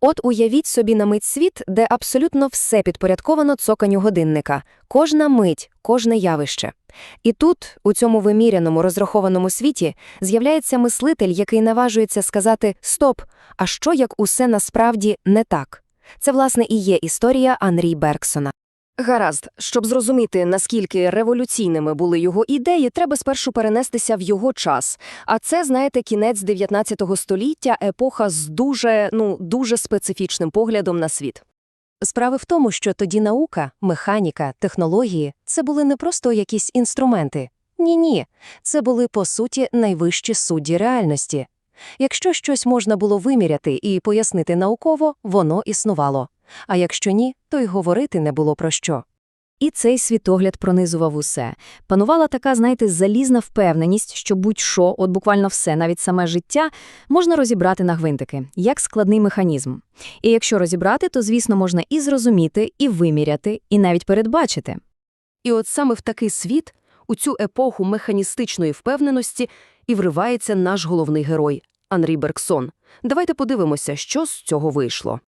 От уявіть собі на мить світ, де абсолютно все підпорядковано цоканню годинника, кожна мить, кожне явище. І тут, у цьому виміряному розрахованому світі, з'являється мислитель, який наважується сказати «стоп», а що як усе насправді не так? Це, власне, і є історія Анрі Бергсона. Гаразд, щоб зрозуміти, наскільки революційними були його ідеї, треба спершу перенестися в його час. А це, знаєте, кінець 19 століття, епоха з дуже, ну, дуже специфічним поглядом на світ. Справи в тому, що тоді наука, механіка, технології – це були не просто якісь інструменти. Ні-ні, це були, по суті, найвищі судді реальності. Якщо щось можна було виміряти і пояснити науково, воно існувало. А якщо ні, то й говорити не було про що. І цей світогляд пронизував усе. Панувала така, знаєте, залізна впевненість, що будь-що, от буквально все, навіть саме життя, можна розібрати на гвинтики, як складний механізм. І якщо розібрати, то, звісно, можна і зрозуміти, і виміряти, і навіть передбачити. І от саме в такий світ, у цю епоху механістичної впевненості, і вривається наш головний герой – Анрі Бергсон. Давайте подивимося, що з цього вийшло.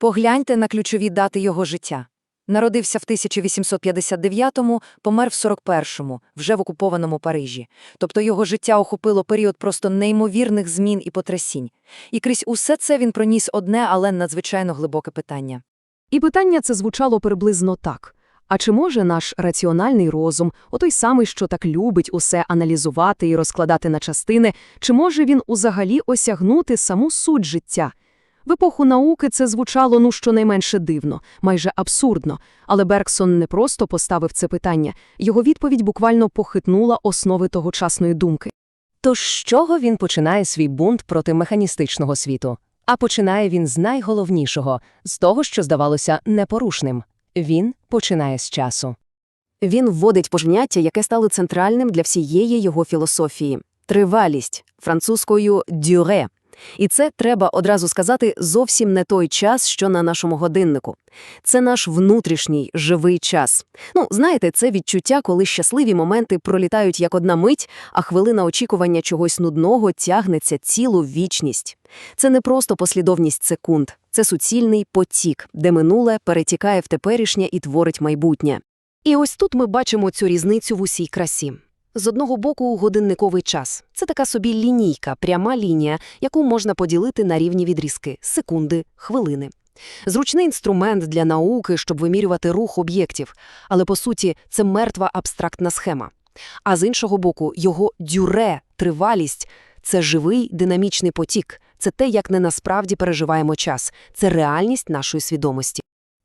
Погляньте на ключові дати його життя. Народився в 1859-му, помер в 41-му, вже в окупованому Парижі. Тобто його життя охопило період просто неймовірних змін і потрясінь. І крізь усе це він проніс одне, але надзвичайно глибоке питання. І питання це звучало приблизно так. А чи може наш раціональний розум, отой самий, що так любить усе аналізувати і розкладати на частини, чи може він узагалі осягнути саму суть життя? В епоху науки це звучало ну щонайменше дивно, майже абсурдно, але Бергсон не просто поставив це питання, його відповідь буквально похитнула основи тогочасної думки. Тож з чого він починає свій бунт проти механістичного світу? А починає він з найголовнішого, з того, що здавалося непорушним. Він починає з часу. Він вводить поняття, яке стало центральним для всієї його філософії – тривалість, французькою «дюре». І це, треба одразу сказати, зовсім не той час, що на нашому годиннику. Це наш внутрішній, живий час. Ну, знаєте, це відчуття, коли щасливі моменти пролітають як одна мить, а хвилина очікування чогось нудного тягнеться цілу вічність. Це не просто послідовність секунд, це суцільний потік, де минуле перетікає в теперішнє і творить майбутнє. І ось тут ми бачимо цю різницю в усій красі. З одного боку, годинниковий час – це така собі лінійка, пряма лінія, яку можна поділити на рівні відрізки – секунди, хвилини. Зручний інструмент для науки, щоб вимірювати рух об'єктів, але, по суті, це мертва абстрактна схема. А з іншого боку, його дюре, тривалість – це живий динамічний потік, це те, як не насправді переживаємо час, це реальність нашої свідомості.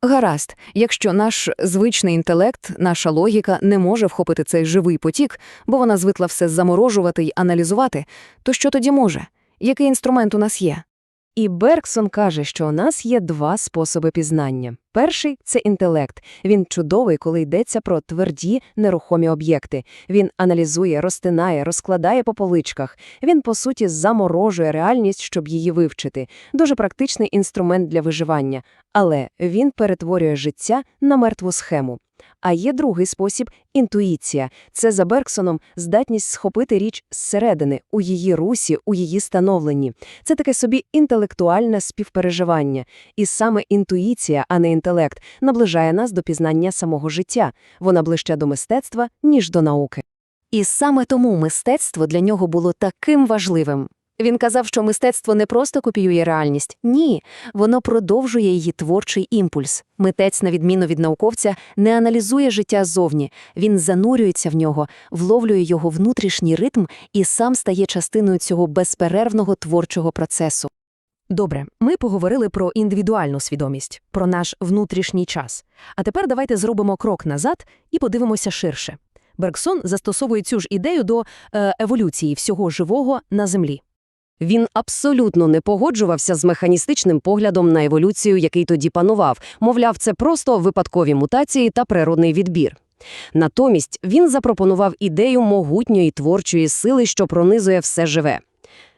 Гаразд, якщо наш звичний інтелект, наша логіка не може вхопити цей живий потік, бо вона звикла все заморожувати й аналізувати, то що тоді може? Який інструмент у нас є? І Бергсон каже, що у нас є два способи пізнання. Перший – це інтелект. Він чудовий, коли йдеться про тверді, нерухомі об'єкти. Він аналізує, розтинає, розкладає по поличках. Він, по суті, заморожує реальність, щоб її вивчити. Дуже практичний інструмент для виживання. Але він перетворює життя на мертву схему. А є другий спосіб – інтуїція. Це за Бергсоном здатність схопити річ зсередини, у її русі, у її становленні. Це таке собі інтелектуальне співпереживання. І саме інтуїція, а не інтелект, наближає нас до пізнання самого життя. Вона ближче до мистецтва, ніж до науки. І саме тому мистецтво для нього було таким важливим. Він казав, що мистецтво не просто копіює реальність. Ні, воно продовжує її творчий імпульс. Митець, на відміну від науковця, не аналізує життя зовні. Він занурюється в нього, вловлює його внутрішній ритм і сам стає частиною цього безперервного творчого процесу. Добре, ми поговорили про індивідуальну свідомість, про наш внутрішній час. А тепер давайте зробимо крок назад і подивимося ширше. Бергсон застосовує цю ж ідею до е, еволюції всього живого на Землі. Він абсолютно не погоджувався з механістичним поглядом на еволюцію, який тоді панував, мовляв, це просто випадкові мутації та природний відбір. Натомість він запропонував ідею могутньої творчої сили, що пронизує все живе.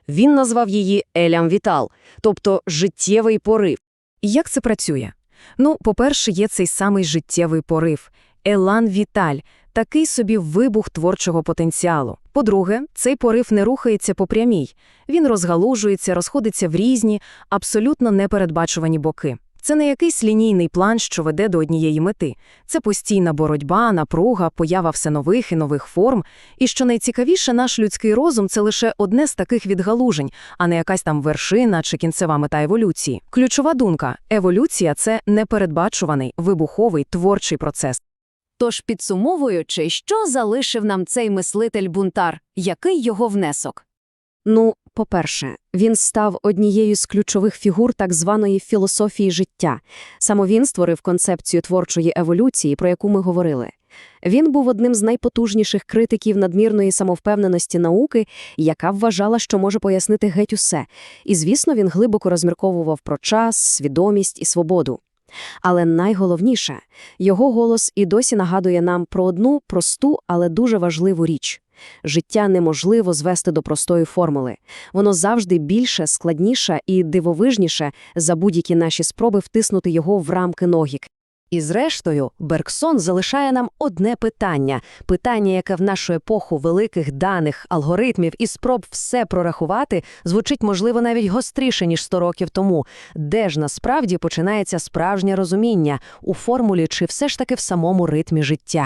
Він назвав її елям вітал, тобто життєвий порив. І як це працює? Ну, по-перше, є цей самий життєвий порив – елан віталь, такий собі вибух творчого потенціалу. По-друге, цей порив не рухається по прямій. Він розгалужується, розходиться в різні, абсолютно непередбачувані боки. Це не якийсь лінійний план, що веде до однієї мети. Це постійна боротьба, напруга, поява все нових і нових форм. І що найцікавіше, наш людський розум – це лише одне з таких відгалужень, а не якась там вершина чи кінцева мета еволюції. Ключова думка – еволюція – це непередбачуваний, вибуховий, творчий процес. Тож, підсумовуючи, що залишив нам цей мислитель-бунтар? Який його внесок? Ну, по-перше, він став однією з ключових фігур так званої філософії життя. Саме він створив концепцію творчої еволюції, про яку ми говорили. Він був одним з найпотужніших критиків надмірної самовпевненості науки, яка вважала, що може пояснити геть усе. І, звісно, він глибоко розмірковував про час, свідомість і свободу. Але найголовніше, його голос і досі нагадує нам про одну просту, але дуже важливу річ. Життя неможливо звести до простої формули. Воно завжди більше, складніше і дивовижніше за будь-які наші спроби втиснути його в рамки логіки. І зрештою, Бергсон залишає нам одне питання. Питання, яке в нашу епоху великих даних, алгоритмів і спроб все прорахувати, звучить, можливо, навіть гостріше, ніж 100 років тому. Де ж насправді починається справжнє розуміння? У формулі чи все ж таки в самому ритмі життя?